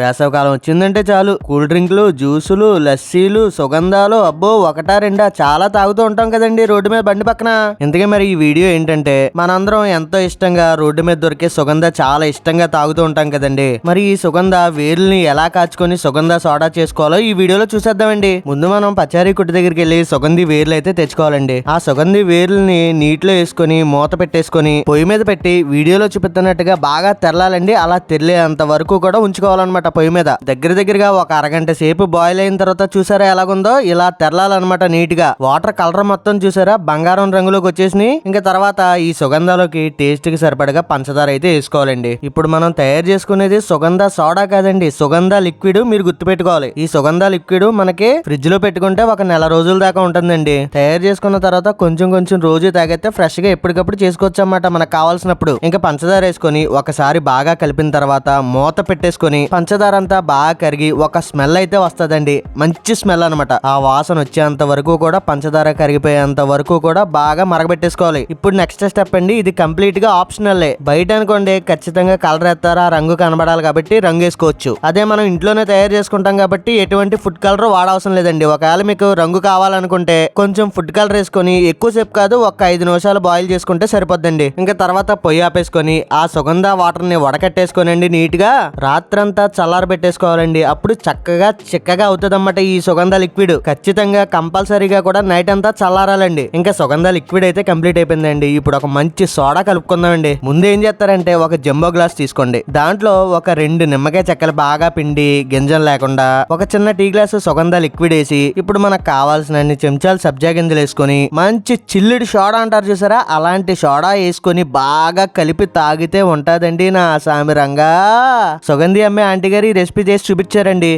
వేసవకాలం వచ్చిందంటే చాలు. కూల్ డ్రింక్లు జ్యూసులు లస్సీలు సుగంధాలు అబ్బో ఒకటా రెండా చాలా తాగుతూ ఉంటాం కదండి రోడ్డు మీద బండి పక్కన. ఇంతకీ మరి ఈ వీడియో ఏంటంటే మనందరం ఎంతో ఇష్టంగా రోడ్డు మీద దొరికే సుగంధ చాలా ఇష్టంగా తాగుతూ ఉంటాం కదండి. మరి ఈ సుగంధ వేర్లని ఎలా కాచుకొని సుగంధ సోడా చేసుకోవాలో ఈ వీడియోలో చూసేద్దామండి. ముందు మనం పచారీ కుట్టు దగ్గరికి వెళ్ళి సుగంధి వేర్లు అయితే తెచ్చుకోవాలండి. ఆ సుగంధి వేర్లని నీటిలో వేసుకొని మూత పెట్టేసుకొని పొయ్యి మీద పెట్టి వీడియోలో చూపిస్తున్నట్టుగా బాగా తెరలాలండి. అలా తెరలేంత వరకు కూడా ఉంచుకోవాలన్నమాట. పొయ్యి మీద. దగ్గర దగ్గరగా ఒక అరగంట సేపు బాయిల్ అయిన తర్వాత చూసారా ఎలాగుందో? ఇలా తెరలాలన్నమాట నీట్గా వాటర్ కలర్ మొత్తం చూసారా? బంగారం రంగులోకి వచ్చేసి ఇంకా తర్వాత ఈ సుగంధాలోకి టేస్ట్కి సరిపడగా పంచదార అయితే వేసుకోవాలండి. ఇప్పుడు మనం తయారు చేసుకునేది సుగంధ సోడా కాదండి. సుగంధ లిక్విడ్ మీరు గుర్తుపెట్టుకోవాలి. ఈ సుగంధ లిక్విడ్ మనకి ఫ్రిడ్జ్లో పెట్టుకుంటే ఒక నెల రోజుల దాకా ఉంటుందండి. తయారు చేసుకున్న తర్వాత కొంచెం కొంచెం రోజు తాగితే ఫ్రెష్గా ఎప్పటికప్పుడు చేసుకోవచ్చు అన్నమాట మనకు కావాల్సినప్పుడు. ఇంకా పంచదార వేసుకొని ఒకసారి బాగా కలిపిన తర్వాత మూత పెట్టేసుకొని పంచదార అంతా బాగా కరిగి ఒక స్మెల్ అయితే వస్తదండి. మంచి స్మెల్ అన్నమాట. ఆ వాసన వచ్చేంత వరకు కూడా పంచదార కరిగిపోయేంత వరకు కూడా బాగా మరగబెట్టేసుకోవాలి. ఇప్పుడు నెక్స్ట్ స్టెప్ అండి ఇది కంప్లీట్గా ఆప్షనల్ బయట అనుకోండి ఖచ్చితంగా కలర్ ఎత్తారా రంగు కనబడాలి కాబట్టి రంగు వేసుకోవచ్చు. అదే మనం ఇంట్లోనే తయారు చేసుకుంటాం కాబట్టి ఎటువంటి ఫుడ్ కలర్ వాడవసరం లేదండి. ఒకవేళ మీకు రంగు కావాలనుకుంటే కొంచెం ఫుడ్ కలర్ వేసుకొని ఎక్కువసేపు కాదు ఒక ఐదు నిమిషాలు బాయిల్ చేసుకుంటే సరిపోద్దండి. ఇంకా తర్వాత పొయ్యి ఆపేసుకొని ఆ సుగంధ వాటర్ని వడకట్టేసుకోనండి నీట్గా. రాత్రంతా చల్లార పెట్టేసుకోవాలండి. అప్పుడు చక్కగా చిక్కగా అవుతుంది ఈ సుగంధ లిక్విడ్. ఖచ్చితంగా కంపల్సరీగా కూడా నైట్ అంతా చల్లారాలండి. ఇంకా సుగంధ లిక్విడ్ అయితే కంప్లీట్ అయిపోయిందండి. ఇప్పుడు ఒక మంచి సోడా కలుపుకుందామండి. ముందు ఏం చేస్తారంటే ఒక జంబో గ్లాస్ తీసుకోండి. దాంట్లో ఒక రెండు నిమ్మకాయ చెక్కలు బాగా పిండి గింజలు లేకుండా ఒక చిన్న టీ గ్లాస్ సుగంధ లిక్విడ్ వేసి ఇప్పుడు మనకు కావాల్సిన అన్ని చెంచాలు సబ్జా గింజలు వేసుకొని మంచి చిల్లుడి సోడా అంటారు చూసారా? అలాంటి సోడా వేసుకొని బాగా కలిపి తాగితే ఉంటుందండి నా సామిరంగా. సుగంధి అమ్మే ఆంటీగా గారు ఈ రెసిపీ చేసి చూపించారండి.